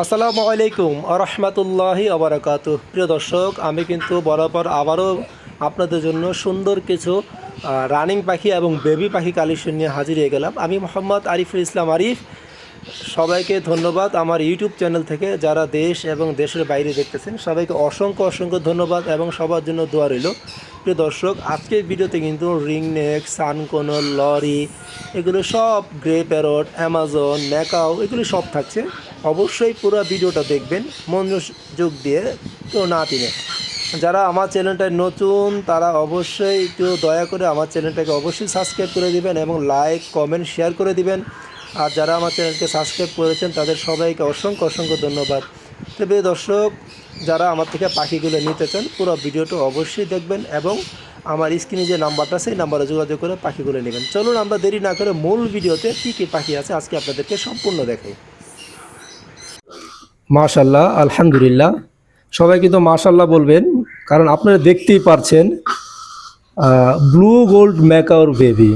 আসসালামু আলাইকুম, আরহামতুল্লাহি আবরাকাত প্রিয় দর্শক, আমি কিন্তু বরাবর আবারও আপনাদের জন্য সুন্দর কিছু রানিং পাখি এবং বেবি পাখি কালেকশন নিয়ে হাজির হয়ে গেলাম। আমি মোহাম্মদ আরিফুল ইসলাম আরিফ সবাইকে ধন্যবাদ আমার ইউটিউব চ্যানেল থেকে যারা দেশ এবং দেশের বাইরে দেখতেছেন, সবাইকে অসংখ্য অসংখ্য ধন্যবাদ এবং সবার জন্য দোয়া রইল। প্রিয় দর্শক, আজকের ভিডিওতে কিন্তু রিং নেক সানকোনল লরি, এগুলো সব গ্রে প্যারট, অ্যামাজন, ম্যাকাও, এগুলো সব থাকছে। অবশ্যই পুরো ভিডিওটা দেখবেন, মনোযোগ দিয়ে কেউ না তিনে যারা আমার চ্যানেলটায় নতুন, তারা অবশ্যই একটু দয়া করে আমার চ্যানেলটাকে অবশ্যই সাবস্ক্রাইব করে দিবেন এবং লাইক, কমেন্ট, শেয়ার করে দিবেন। আর যারা আমার চ্যানেলকে সাবস্ক্রাইব করেছেন, তাদের সবাইকে অসংখ্য অসংখ্য ধন্যবাদ। তবে দর্শক, যারা আমার থেকে পাখিগুলো নিতে চান, পুরো ভিডিওটা অবশ্যই দেখবেন এবং আমার স্ক্রিনে যে নাম্বারটা, সেই নাম্বারে যোগাযোগ করে পাখিগুলো নেবেন। চলুন আমরা দেরি না করে মূল ভিডিওতে কী কী পাখি আছে আজকে আপনাদেরকে সম্পূর্ণ দেখাই। মাশাল্লাহ আলহামদুলিল্লাহ। সবাই কিন্তু মাশাল্লাহ বলবেন, কারণ আপনারা দেখতেই পারছেন ব্লু গোল্ড ম্যাকাওর বেবি।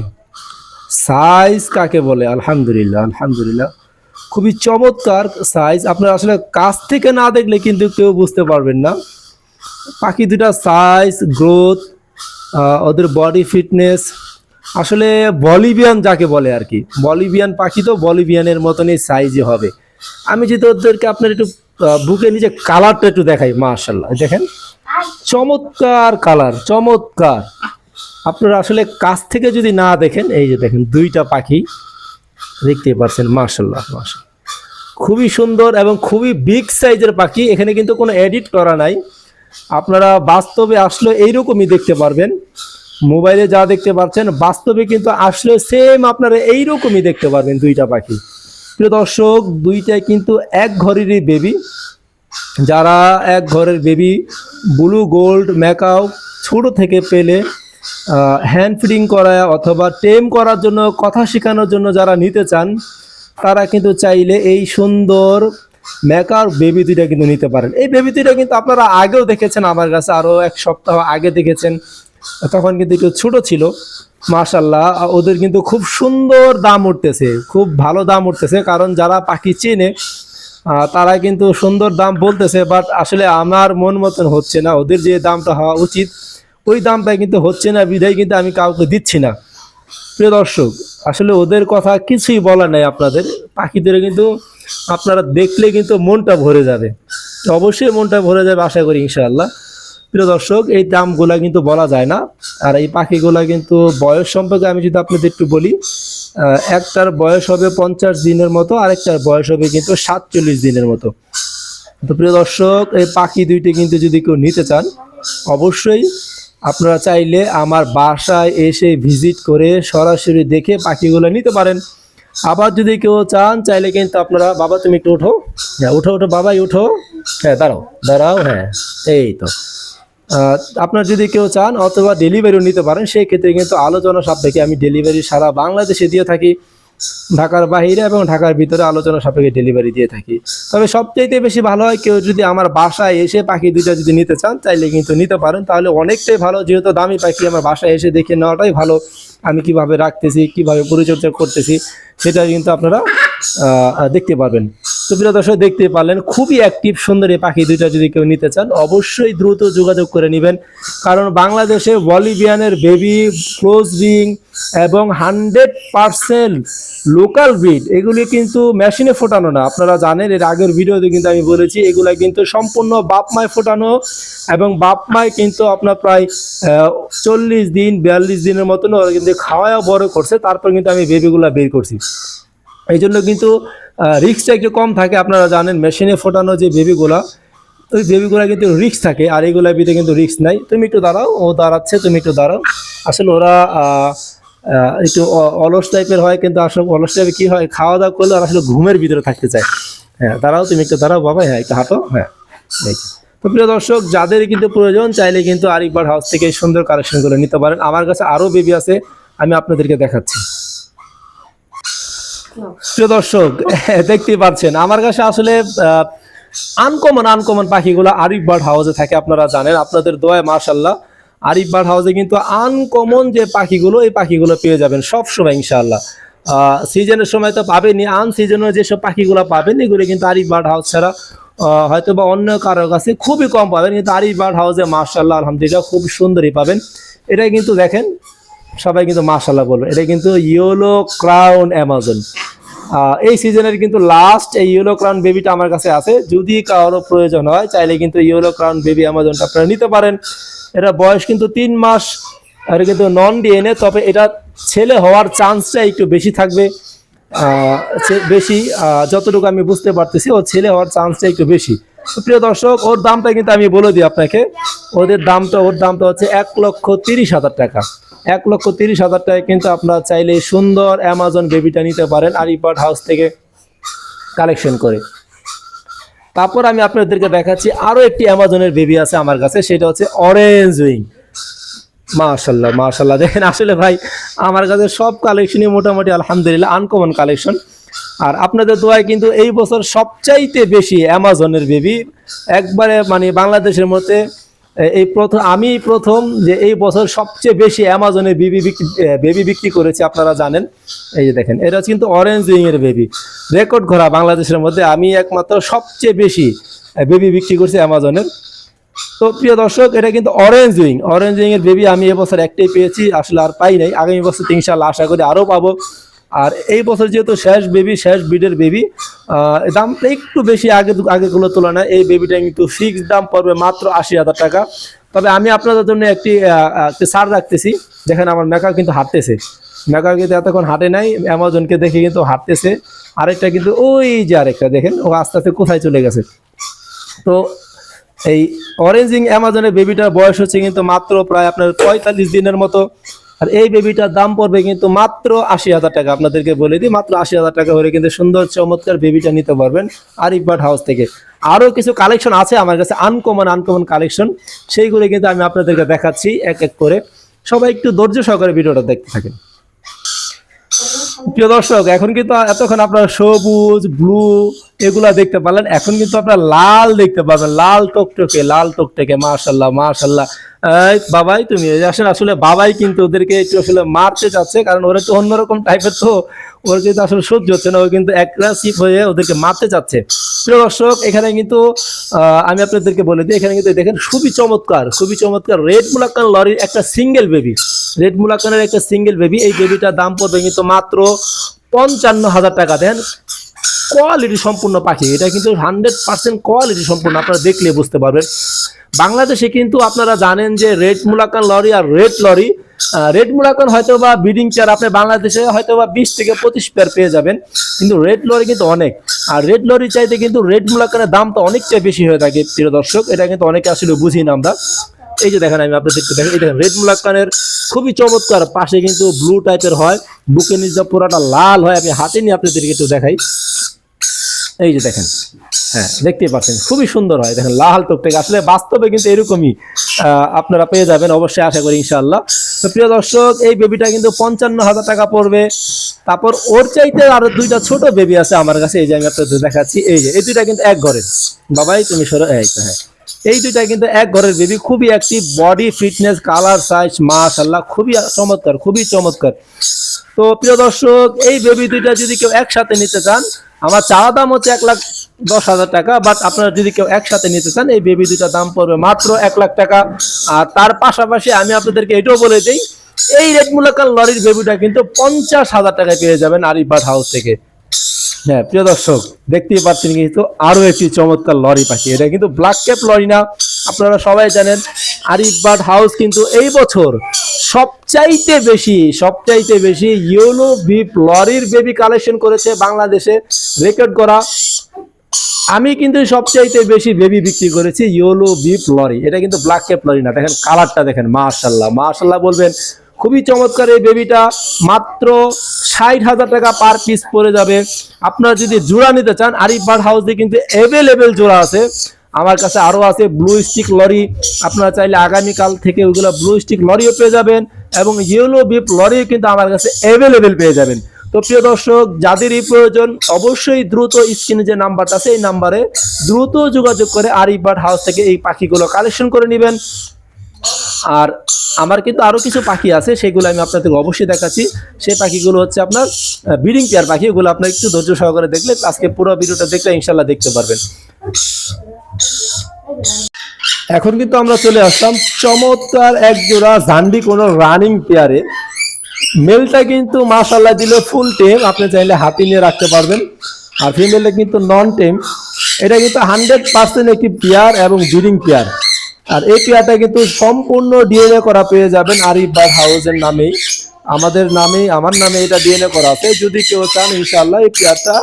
সাইজ কাকে বলে? আলহামদুলিল্লাহ আলহামদুলিল্লাহ। খুবই চমৎকার সাইজ আপনারা আসলে কাছ থেকে না দেখলে কিন্তু কেউ বুঝতে পারবেন না। পাখি দুটা সাইজ গ্রোথ ওদের বডি ফিটনেস আসলে বলিভিয়ান যাকে বলে আর কি। বলিভিয়ান পাখি তো বলিভিয়ানের মতনই সাইজই হবে। আমি যদি ওদেরকে আপনার একটু বুকে নিচে কালারটা একটু দেখাই মার্শাল্লাহ দেখেন। চমৎকার কালার চমৎকার। আপনারা আসলে কাছ থেকে যদি না দেখেন, এই যে দেখেন দুইটা পাখি দেখতে পারছেন মার্শাল্লাহ মার্শাল খুবই সুন্দর এবং খুবই বিগ সাইজের পাখি, এখানে কিন্তু কোনো এডিট করা নাই। আপনারা বাস্তবে আসলে এইরকমই দেখতে পারবেন। মোবাইলে যা দেখতে পাচ্ছেন, বাস্তবে কিন্তু আসলে সেম আপনারা এইরকমই দেখতে পারবেন দুইটা পাখি। প্রিয় দর্শক দুইটাই কিন্তু এক ঘরেরই বেবি যারা এক ঘরের বেবি ব্লু গোল্ড ম্যাকাও ছোট থেকে পেলে হ্যান্ড ফিডিং করা অথবা টেম করার জন্য, কথা শেখানোর জন্য যারা নিতে চান, তারা কিন্তু চাইলে এই সুন্দর মেকার বেবি দুইটা কিন্তু নিতে পারেন। এই বেবি দুইটা কিন্তু আপনারা আগেও দেখেছেন, আমার কাছে আরও এক সপ্তাহ আগে দেখেছেন। তখন কিন্তু একটু ছোটো ছিল মাশাল্লাহ ওদের কিন্তু খুব সুন্দর দাম উঠতেছে, খুব ভালো দাম উঠতেছে, কারণ যারা পাখি চেনে তারা কিন্তু সুন্দর দাম বলতেছে বাট আসলে আমার মন মতন হচ্ছে না, ওদের যে দামটা হওয়া উচিত ওই দামটা কিন্তু হচ্ছে না, বিধায় কিন্তু আমি কাউকে দিচ্ছি না। প্রিয় দর্শক, আসলে ওদের কথা কিছুই বলা নাই আপনাদের। পাখিদের কিন্তু আপনারা দেখলে কিন্তু মনটা ভরে যাবে। অবশ্যই মনটা ভরে যাবে আশা করি ইনশাআল্লাহ। প্রিয় দর্শক, এই দামগুলা কিন্তু বলা যায় না। আর এই পাখিগুলা কিন্তু বয়স সম্পর্কে আমি যদি আপনাদের একটু বলি একটার বয়স হবে পঞ্চাশ দিনের মতো, আরেকটার বয়স হবে কিন্তু সাতচল্লিশ দিনের মতো। তো প্রিয় দর্শক, এই পাখি দুইটি কিন্তু যদি কেউ নিতে চান, অবশ্যই আপনারা চাইলে আমার বাসায় এসে ভিজিট করে সরাসরি দেখে পাখিগুলো নিতে পারেন। আবার যদি কেউ চান, চাইলে কিন্তু আপনারা, বাবা তুমি একটু ওঠো হ্যাঁ উঠো উঠো, বাবাই উঠো। হ্যাঁ দাঁড়াও দাঁড়াও হ্যাঁ এই তো। আপনার যদি কেউ চান অথবা ডেলিভারিও নিতে পারেন, সেই ক্ষেত্রে কিন্তু আলোচনা সাপেক্ষে আমি ডেলিভারি সারা বাংলাদেশে দিয়ে থাকি। ঢাকার বাহিরে এবং ঢাকার ভিতরে আলোচনা সাপেক্ষে ডেলিভারি দিয়ে থাকি। তবে সবচাইতে বেশি ভালো হয় কেউ যদি আমার বাসায় এসে পাখি দুইটা যদি নিতে চান, চাইলে কিন্তু নিতে পারেন। তাহলে অনেকটাই ভালো, যেহেতু দামি পাখি আমার বাসায় এসে দেখে নেওয়াটাই ভালো। আমি কীভাবে রাখতেছি, কীভাবে পরিচর্যা করতেছি, সেটা কিন্তু আপনারা দেখতে পারবেন। তো প্রিয় দর্শক দেখতে পারলেন, খুবই অ্যাক্টিভ সুন্দর এই পাখি দুইটা যদি কেউ নিতে চান, অবশ্যই দ্রুত যোগাযোগ করে নেবেন। কারণ বাংলাদেশে বলিভিয়ানের বেবি ক্লোজ রিং এবং হান্ড্রেড পারসেন্ট লোকাল ব্রিড এগুলি কিন্তু মেশিনে ফোটানো না। আপনারা জানেন, এর আগের ভিডিওতে কিন্তু আমি বলেছি, এগুলো কিন্তু সম্পূর্ণ বাপ মায় ফোটানো এবং বাপ মায় কিন্তু আপনার প্রায় চল্লিশ দিন, বিয়াল্লিশ দিনের মতন ওরা কিন্তু খাওয়াও বড় করছে, তারপর কিন্তু আমি বেবিগুলো বের করছি। এই জন্য কিন্তু রিক্সটা একটু কম থাকে, আপনারা জানেন মেশিনে ফোটানো যে বেবিগুলা ওই বেবিগুলা কিন্তু রিক্স থাকে, আর এইগুলা বিতে কিন্তু রিক্স নাই। তুমি একটু দাঁড়াও, ও দাঁড়াচ্ছে, তুমি একটু দাঁড়াও। আসলে ওরা একটু অলস টাইপের হয়, কিন্তু আসলে অলস টাইপের কী হয় খাওয়া দাওয়া করলে ওরা আসলে ঘুমের ভিতরে থাকতে চায়। হ্যাঁ দাঁড়াও, তুমি একটু দাঁড়াও, বাবা হ্যাঁ একটু হাঁটো হ্যাঁ তো। প্রিয় দর্শক, যাদের কিন্তু প্রয়োজন, চাইলে কিন্তু আরেকবার হাউস থেকে সুন্দর কালেকশনগুলো নিতে পারেন। আমার কাছে আরও বেবি আছে, আমি আপনাদেরকে দেখাচ্ছি। দর্শক, দেখতেই পাচ্ছেন, আমার কাছে আসলে আনকমন আনকমন পাখিগুলো আরিফ বার্ড হাউসে থাকে, আপনারা জানেন, আপনাদের দোয়ায় মার্শাল্লাহ আরিফ বার্ড হাউসে কিন্তু আনকমন যে পাখিগুলো, এই পাখিগুলো পেয়ে যাবেন সব সময় ইনশাআল্লাহ সিজনের সময় তো পাবেনই আন যেসব পাখিগুলো পাবেন, এগুলো কিন্তু আরিফ বার্ড হাউস ছাড়া হয়তো বা অন্য কারোর কাছে খুবই কম পাবেন, কিন্তু আরিফ বার্ড হাউসে মার্শাল্লাহ আলহামদুলিল্লাহ, খুব সুন্দরই পাবেন। এটা কিন্তু দেখেন সবাই কিন্তু মার্শাল্লাহ বলবে। এটা কিন্তু ইয়েলো ক্রাউন অ্যামাজন এই সিজনের কিন্তু লাস্ট এই ইয়েলো ক্রাউন বেবিটা আমার কাছে আছে। যদি কারও প্রয়োজন হয়, চাইলে কিন্তু ইয়েলো ক্রাউন বেবি অ্যামাজনটা আপনারা নিতে পারেন। এটা বয়স কিন্তু তিন মাস, আর কিন্তু নন ডিএনএ তবে এটা ছেলে হওয়ার চান্সটা একটু বেশি থাকবে। বেশি যতটুকু আমি বুঝতে পারতেছি ওর ছেলে হওয়ার চান্সটা একটু বেশি। প্রিয় দর্শক, ওর দামটা কিন্তু আমি বলে দিই আপনাকে। ওদের দামটা, ওর দামটা হচ্ছে এক লক্ষ তিরিশ হাজার টাকা। এক লক্ষ তিরিশ হাজার টাকা কিন্তু আপনারা চাইলে সুন্দর অ্যামাজন বেবিটা নিতে পারেন আরিপাট হাউস থেকে কালেকশন করে। তারপর আমি আপনাদেরকে দেখাচ্ছি আরও একটি অ্যামাজনের বেবি আছে আমার কাছে, সেটা হচ্ছে অরেঞ্জ উইং মাশাল্লাহ মাশাল্লাহ দেখেন আসলে ভাই, আমার কাছে সব কালেকশনই মোটামুটি আলহামদুলিল্লাহ আনকমন কালেকশন আর আপনাদের দোয়ায় কিন্তু এই বছর সবচাইতে বেশি অ্যামাজনের বেবি একবারে মানে বাংলাদেশের মধ্যে এই প্রথম আমি প্রথম যে এই বছর সবচেয়ে বেশি অ্যামাজনে বেবি বিক্রি বেবি বিক্রি করেছি, আপনারা জানেন। এই যে দেখেন, এটা কিন্তু অরেঞ্জ উইং এর বেবি রেকর্ড ঘোরা বাংলাদেশের মধ্যে আমি একমাত্র সবচেয়ে বেশি বেবি বিক্রি করছি অ্যামাজনের তো প্রিয় দর্শক, এটা কিন্তু অরেঞ্জ উইং অরেঞ্জ উইং এর বেবি আমি এবছর একটাই পেয়েছি, আসলে আর পাই নাই। আগামী বছর ইনশাল্লাহ আশা করি আরও পাবো। আর এই বছর যেহেতু শেষ বেবি শেষ বিডের বেবি দামটা একটু বেশি আগে আগেগুলোর তুলনায় এই বেবিটা কিন্তু ফিক্স দাম পড়বে মাত্র আশি হাজার টাকা। তবে আমি আপনাদের জন্য একটি ছাড় রাখতেছি। দেখেন আমার মেকা কিন্তু হাঁটতেছে। মেকা কিন্তু এতক্ষণ হাঁটে নাই, অ্যামাজনকে দেখে কিন্তু হাঁটতেছে। আরেকটা কিন্তু ওই যে আরেকটা, দেখেন, ও আস্তে আস্তে কোথায় চলে গেছে। তো এই অরেঞ্জিং অ্যামাজনের বেবিটার বয়স হচ্ছে কিন্তু মাত্র প্রায় আপনার পঁয়তাল্লিশ দিনের মতো। আর এই বেবিটার দাম পড়বে কিন্তু মাত্র আশি হাজার টাকা। আপনাদেরকে বলে দিই, মাত্র আশি হাজার টাকা হলে কিন্তু সুন্দর, চমৎকার বেবিটা নিতে পারবেন আরিফ বার্ড হাউস থেকে। আরও কিছু কালেকশন আছে আমার কাছে আনকমন আনকমন কালেকশন সেইগুলো কিন্তু আমি আপনাদেরকে দেখাচ্ছি এক এক করে। সবাই একটু ধৈর্য সহকারে ভিডিওটা দেখতে থাকেন। প্রিয় দর্শক, এখন কিন্তু এতক্ষণ আপনারা সবুজ ব্লু এগুলা দেখতে পারলেন। এখন কিন্তু আপনারা লাল দেখতে পাবেন। লাল টকটকে লাল টকটকে মাশাল্লাহ মাশাল্লাহ বাবাই, তুমি আসলে আসলে বাবাই কিন্তু ওদেরকে একটু আসলে মারতে যাচ্ছে কারণ ওরা তো অন্যরকম টাইপের তো। ওরা কিন্তু আসলে সহ্য হচ্ছে না, ও কিন্তু অ্যাগ্রেসিভ হয়ে ওদেরকে মারতে যাচ্ছে প্রিয় দর্শক, এখানে কিন্তু আমি আপনাদেরকে বলে দিই, এখানে কিন্তু দেখেন খুবই চমৎকার খুবই চমৎকার রেড মুলাক্কান লরির একটা সিঙ্গেল বেবি রেড মুলাক্কানের একটা সিঙ্গেল বেবি এই বেবিটার দাম পড়বে কিন্তু মাত্র পঞ্চান্ন হাজার টাকা। দেন কোয়ালিটি সম্পূর্ণ পাখি। এটা কিন্তু হান্ড্রেড পার্সেন্ট কোয়ালিটি সম্পূর্ণ, আপনারা দেখলে বুঝতে পারবেন। বাংলাদেশে কিন্তু আপনারা জানেন যে রেড মুলাকান লরি আর রেড লরি রেড মুলাকান হয়তো বা বিডিং চেয়ার আপনি বাংলাদেশে হয়তো বা বিশ থেকে পঁচিশ পেয়ার পেয়ে যাবেন, কিন্তু রেড লরি কিন্তু অনেক। আর রেড লরি চাইতে কিন্তু রেড মুলাকানের দামটা অনেকটাই বেশি হয়ে থাকে, প্রিয় দর্শক, এটা কিন্তু অনেকে আসলে বুঝি না আমরা। এই যে দেখেন, আমি আপনাদেরকে দেখেন এই দেখেন, রেড মুলাক্কানের খুবই চমৎকার পাশে কিন্তু ব্লু টাইপের হয়, বুকে নিচে পুরাটা লাল হয়, আমি হাতে নিয়ে আপনাদেরকে একটু দেখাই। এই যে দেখেন হ্যাঁ দেখতেই পাচ্ছেন, খুবই সুন্দর হয়। দেখেন, লাল টুকটাক, আসলে বাস্তবে কিন্তু এরকমই আপনারা পেয়ে যাবেন, অবশ্যই আশা করি ইনশাআল্লাহ। তো প্রিয় দর্শক, এই বেবিটা কিন্তু পঞ্চান্ন হাজার টাকা পড়বে। তারপর ওর চাইতে আরও দুইটা ছোট বেবি আছে আমার কাছে, এই যে আমি আপনাদের দেখাচ্ছি। এই যে, এই দুইটা কিন্তু এক ঘরের। বাবাই, তুমি সরো এক হ্যাঁ। এই দুইটা কিন্তু এক ঘরের বেবি খুবই active body fitness colour size মাশাল্লাহ খুবই চমৎকার খুবই চমৎকার। তো প্রিয় দর্শক, এই বেবি দুইটা যদি কেউ একসাথে নিতে চান, আমার চাওয়া দাম হচ্ছে এক লাখ দশ হাজার টাকা বাট আপনারা যদি কেউ একসাথে নিতে চান, এই বেবি দুইটা দাম পড়বে মাত্র এক লাখ টাকা। আর তার পাশাপাশি আমি আপনাদেরকে এটাও বলে দিই, এই রেড মুলাকাল লরির বেবিটা কিন্তু পঞ্চাশ হাজার টাকায় পেয়ে যাবেন আরিফবাদ হাউস থেকে। হ্যাঁ প্রিয় দর্শক, দেখতেই পাচ্ছেন কিন্তু আরও একটি চমৎকার লরি পাখি। এটা কিন্তু ব্ল্যাক ক্যাপ লরি না, আপনারা সবাই জানেন আরিফ বার্ড হাউস কিন্তু এই বছর সবচাইতে বেশি সবচাইতে বেশি ইয়েলো বিপ লরির বেবি কালেকশন করেছে বাংলাদেশে রেকর্ড করা। আমি কিন্তু সবচাইতে বেশি বেবি বিক্রি করেছি ইয়েলো বিপ লরি। এটা কিন্তু ব্ল্যাক ক্যাপ লরি না, দেখেন কালারটা দেখেন মাশাল্লাহ মাশাল্লাহ বলবেন খুবই চমৎকার এই বেবিটা মাত্র ষাট হাজার টাকা পার পিস পড়ে যাবে। আপনারা যদি জোড়া নিতে চান, আরিফ হাউসে কিন্তু অ্যাভেলেবেল জোড়া আছে। আমার কাছে আরও আছে ব্লু স্টিক লরি আপনারা চাইলে আগামীকাল থেকে ওইগুলো ব্লু স্টিক লরিও পেয়ে যাবেন এবং ইয়েলো বিপ লরিও কিন্তু আমার কাছে অ্যাভেলেবেল পেয়ে যাবেন। তো প্রিয় দর্শক যাদেরই প্রয়োজন, অবশ্যই দ্রুত স্ক্রিনে যে নাম্বারটা আছে, এই নাম্বারে দ্রুত যোগাযোগ করে আরিফ হাউস থেকে এই পাখিগুলো কালেকশন করে নেবেন। আর আমার কিন্তু আরও কিছু পাখি আছে, সেগুলো আমি আপনাদের অবশ্যই দেখাচ্ছি। সেই পাখিগুলো হচ্ছে আপনার বিডিং পেয়ার পাখি ওগুলো আপনার একটু ধৈর্য সহকারে দেখলে আজকে পুরো ভিডিওটা দেখলে ইনশাল্লাহ দেখতে পারবেন। এখন কিন্তু আমরা চলে আসলাম চমৎকার এক জোড়া কোনো রানিং পেয়ারে মেলটা কিন্তু মাশাল্লাহ দিলে ফুল টেম আপনি চাইলে হাতি নিয়ে রাখতে পারবেন। আর ফিমেলটা কিন্তু নন টেম এটা কিন্তু হান্ড্রেড পার্সেন্ট একটি পেয়ার এবং ব্রিডিং পেয়ার আর এই পেয়ারটা কিন্তু সম্পূর্ণ ডিএনএ করা পেয়ে যাবেন আরিফ বার্ড হাউসের নামেই। আমাদের নামে আমার নামে এটা ডিএনএ করা আছে। যদি কেউ চান ইনশাল্লাহ এই পেয়ারটা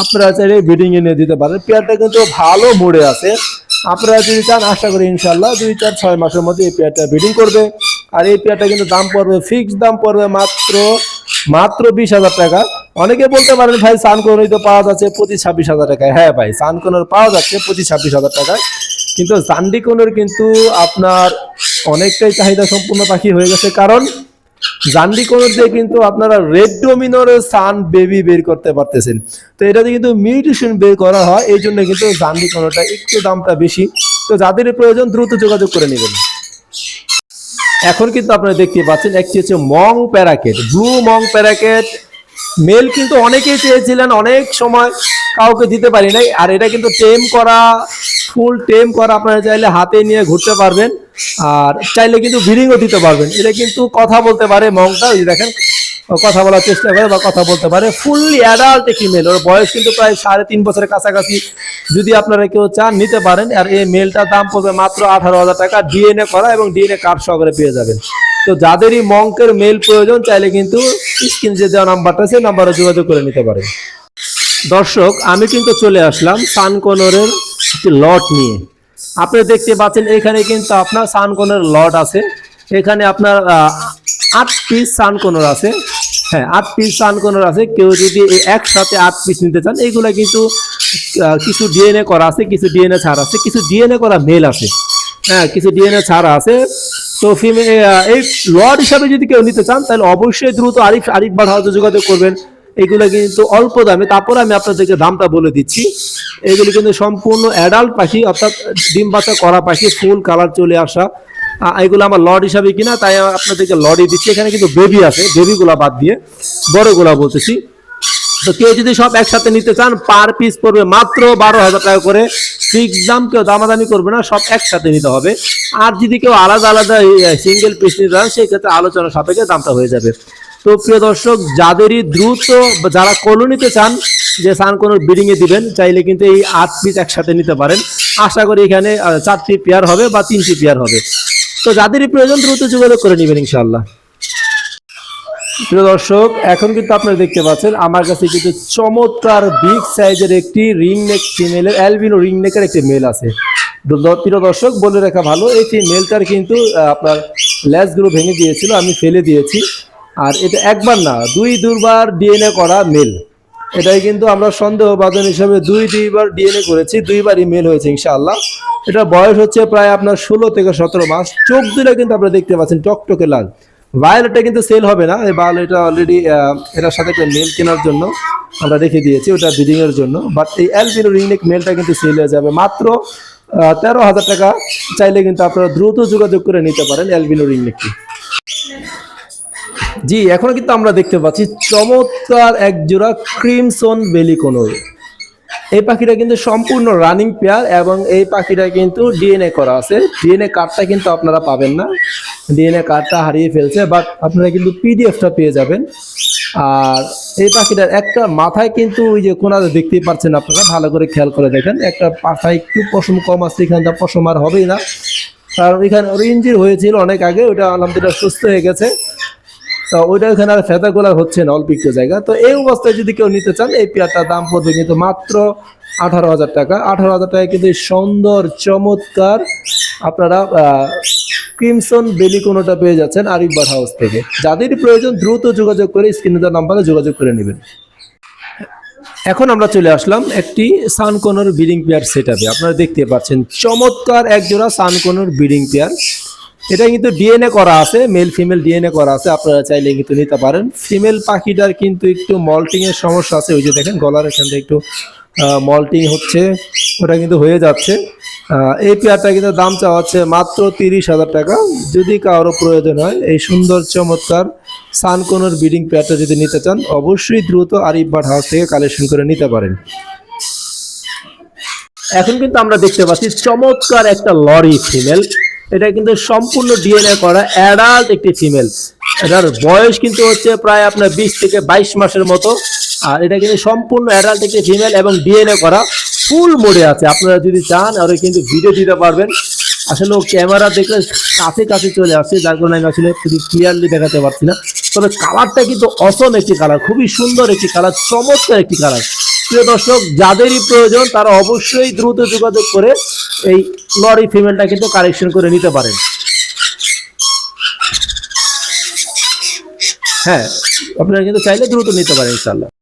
আপনারা চাইলে ব্রিডিং এ নিয়ে দিতে পারেন। পেয়ারটা কিন্তু ভালো মোড়ে আছে। আপনারা যদি চান, আশা করি ইনশাল্লাহ দুই চার ছয় মাসের মধ্যে এই পেয়ারটা ব্রিডিং করবে। আর এই পেয়ারটা কিন্তু দাম পড়বে ফিক্সড দাম পড়বে মাত্র মাত্র বিশ হাজার টাকা। অনেকে বলতে পারেন, ভাই সানকোনই তো পাওয়া যাচ্ছে পঁচিশ ছাব্বিশ হাজার টাকায়। হ্যাঁ ভাই, সানকোনের পাওয়া যাচ্ছে পঁচিশ ছাব্বিশ হাজার টাকায়। কিন্তু জান্ডিকোনের কিন্তু আপনার অনেকটাই চাহিদা সম্পূর্ণ পাখি হয়ে গেছে। কারণ জান্ডিকোনের দিয়ে কিন্তু আপনারা রেড ডোমিনোরের সান বেবি বের করতে পারতেছেন। তো এটাতে কিন্তু মিউটেশন বের করা হয়, এই জন্য কিন্তু জান্ডিকোনটা একটু দামটা বেশি। তো যাদের প্রয়োজন দ্রুত যোগাযোগ করে নেবেন। এখন কিন্তু আপনারা দেখতে পাচ্ছেন, একটি হচ্ছে monk parakeet, blue monk parakeet. Male কিন্তু অনেকেই চেয়েছিলেন, অনেক সময় কাউকে দিতে পারি নাই, আর এটা কিন্তু টেম করা ফুল টেম করা আপনারা চাইলে হাতে নিয়ে ঘুরতে পারবেন। আর চাইলে কিন্তু ব্রিডিংও দিতে পারবেন। এটা কিন্তু কথা বলতে পারে মংটা, ওই দেখেন কথা বলার চেষ্টা করে বা কথা বলতে পারে। ফুললি অ্যাডাল্ট একটি মেল ওর বয়স কিন্তু প্রায় সাড়ে তিন বছরের কাছাকাছি। যদি আপনারা কেউ চান, নিতে পারেন। আর এই মেলটার দাম পড়বে মাত্র আঠারো হাজার টাকা। ডিএনএ করা এবং ডিএনএ কার্ড সহকারে পেয়ে যাবেন। তো যাদেরই মঙ্কের মেল প্রয়োজন, চাইলে কিন্তু স্ক্রিন যে দেওয়া নাম্বারটা সেই নাম্বারে যোগাযোগ করে নিতে পারেন। দর্শক, আমি কিন্তু চলে আসলাম সানকোনরের লট নিয়ে। আপনি দেখতে পাচ্ছেন এখানে কিন্তু আপনার সানকোনের লট আছে। এখানে আপনার আট পিস সানকোনর আছে। হ্যাঁ আট পিস সানকোনর আছে। কেউ যদি একসাথে আট পিস নিতে চান এইগুলা কিন্তু কিছু ডিএনএ করা আছে, কিছু ডিএনএ ছাড়া আছে, কিছু ডিএনএ করা মেল আছে। হ্যাঁ কিছু ডিএনএ ছাড়া আছে। তো ফিমে এই লট হিসাবে যদি কেউ নিতে চান, তাহলে অবশ্যই দ্রুত আরিফ আরিফ বার হাউসে যোগাযোগ করবেন। এগুলো কিন্তু অল্প দামে। তারপর আমি আপনাদেরকে দামটা বলে দিচ্ছি। এগুলি কিন্তু সম্পূর্ণ অ্যাডাল্ট পাখি, অর্থাৎ ডিম বাচ্চা, করা পাখি, ফুল কালার চলে আসা। এগুলো আমার লড হিসাবে কিনা, তাই আপনাদেরকে লডই দিচ্ছি। এখানে কিন্তু বেবি আছে বেবিগুলা বাদ দিয়ে বড়গুলা বলতেছি। তো কেউ যদি সব একসাথে নিতে চান পার পিস পড়বে মাত্র বারো হাজার টাকা করে। ফিক্স দাম কেউ দামাদামি করবে না, সব একসাথে নিতে হবে। আর যদি কেউ আলাদা আলাদা সিঙ্গেল পিস নিতে চান, সেক্ষেত্রে আলোচনা সাপেক্ষে দামটা হয়ে যাবে। তো প্রিয় দর্শক, যাদেরই দ্রুত যারা কলোনিতে চান, যে সান কোনো বিডিং এ দিবেন, চাইলে কিন্তু এই আট পিস একসাথে নিতে পারেন। আশা করি এখানে চারটি পেয়ার হবে বা তিনটি পেয়ার হবে। তো যাদেরই প্রয়োজন, দ্রুত যোগাযোগ করে নেবেন ইনশাল্লাহ প্রিয় দর্শক, এখন কিন্তু আপনারা দেখতে পাচ্ছেন, আমার কাছে কিন্তু চমৎকার বিগ সাইজের একটি রিং নেক ফিমেলের অ্যালবিনো রিং নেকের একটি মেল আছে। প্রিয় দর্শক, বলে রাখা ভালো, এই মেলটার কিন্তু আপনার ল্যাসগুলো ভেঙে দিয়েছিল, আমি ফেলে দিয়েছি। আর এটা একবার না, দুই দুবার ডিএনএ করা মেল এটাই কিন্তু আমরা সন্দেহবাদন হিসাবে দুই, দুইবার ডিএনএ করেছি, দুইবারই মেল হয়েছে ইনশাআল্লাহ। এটা বয়স হচ্ছে প্রায় আপনার ষোলো থেকে সতেরো মাস। চোখ দিলে কিন্তু আপনারা দেখতে পাচ্ছেন, টকটকে লাল। ভায়োলেটটা কিন্তু সেল হবে না, এই ভায়োলেটটা অলরেডি এটার সাথে একটা মেল কেনার জন্য আমরা রেখে দিয়েছি, ওটা ব্রিডিং এর জন্য। বাট এই অ্যালবিনো রিংনেক মেলটা কিন্তু সেল হয়ে যাবে মাত্র তেরো হাজার টাকা। চাইলে কিন্তু আপনারা দ্রুত যোগাযোগ করে নিতে পারেন অ্যালবিনো রিংনেকটি। জি, এখন কিন্তু আমরা দেখতে পাচ্ছি চমৎকার এক জোড়া ক্রিমসন বেলিকোনোর এই পাখিটা কিন্তু সম্পূর্ণ রানিং পেয়ার এবং এই পাখিটা কিন্তু ডিএনএ করা আছে। ডিএনএ কার্ডটা কিন্তু আপনারা পাবেন না। ডিএনএ কার্ডটা হারিয়ে ফেলছে বাট আপনারা কিন্তু পিডিএফটা পেয়ে যাবেন। আর এই পাখিটার একটা মাথায় কিন্তু ওই যে কোনাতে দেখতেই পাচ্ছেন আপনারা, ভালো করে খেয়াল করে দেখেন। একটা পাখায় একটু পশম কম আছে, এখানটা পশম আর হবেই না। কারণ এখানে ওর ইঞ্জির হয়েছিল অনেক আগে, ওটা আলহামদুলিল্লাহ সুস্থ হয়ে গেছে। তো ওইটা ওখানে আর ফেদা গোলা হচ্ছে না, অল্প জায়গা। তো এই অবস্থায় যদি কেউ নিতে চান, এই পেয়ারটার দাম পড়বে কিন্তু মাত্র আঠারো হাজার টাকা। আঠারো হাজার টাকা কিন্তু সুন্দর, চমৎকার আপনারা ক্রিমসন বেলিকোনোটা পেয়ে যাচ্ছেন আরিফ হাউস থেকে। যাদের প্রয়োজন দ্রুত যোগাযোগ করে স্ক্রিনে নাম্বারে যোগাযোগ করে নেবেন। এখন আমরা চলে আসলাম একটি সানকোনর বিডিং পেয়ার সেট আপনারা দেখতে পাচ্ছেন, চমৎকার একজোড়া সানকোনর বিডিং পেয়ার এটা কিন্তু ডিএনএ করা আছে মেল ফিমেল ডিএনএ করা আছে, আপনারা চাইলে কিন্তু নিতে পারেন। ফিমেল পাখিটার কিন্তু একটু মল্টিং এর সমস্যা আছে, ওই যে দেখেন গলার এখান থেকে একটু মল্টিং হচ্ছে, ওটা কিন্তু হয়ে যাচ্ছে। এই পেয়ারটা কিন্তু দাম চাওয়া হচ্ছে মাত্র তিরিশ হাজার টাকা। যদি কারও প্রয়োজন হয়, এই সুন্দর চমৎকার সানকোনোর বিডিং পেয়ারটা যদি নিতে চান, অবশ্যই দ্রুত আরিফ বাট হাউস থেকে কালেকশন করে নিতে পারেন। এখন কিন্তু আমরা দেখতে পাচ্ছি, চমৎকার একটা লরি ফিমেল। এটা কিন্তু সম্পূর্ণ ডিএনএ করা অ্যাডাল্ট একটি ফিমেল এটার বয়স কিন্তু হচ্ছে প্রায় আপনার বিশ থেকে বাইশ মাসের মতো। আর এটা কিন্তু সম্পূর্ণ অ্যাডাল্ট একটি ফিমেল এবং ডিএনএ করা ফুল মোডে আছে। আপনারা যদি চান আর কিন্তু ভিডিও দিতে পারবেন। আসলে ও ক্যামেরা দেখলে কাছে কাছে চলে আসছে যার কারণে আমি আসলে খুবই ক্লিয়ারলি দেখাতে পারছি না। তবে কালারটা কিন্তু অসম একটি কালার খুবই সুন্দর একটি কালার চমৎকার একটি কালার প্রিয় দর্শক, যাদেরই প্রয়োজন তারা অবশ্যই দ্রুত যোগাযোগ করে এই লরি ফিমেলটা কিন্তু কালেকশন করে নিতে পারেন। হ্যাঁ আপনারা কিন্তু চাইলে দ্রুত নিতে পারেন ইনশাল্লাহ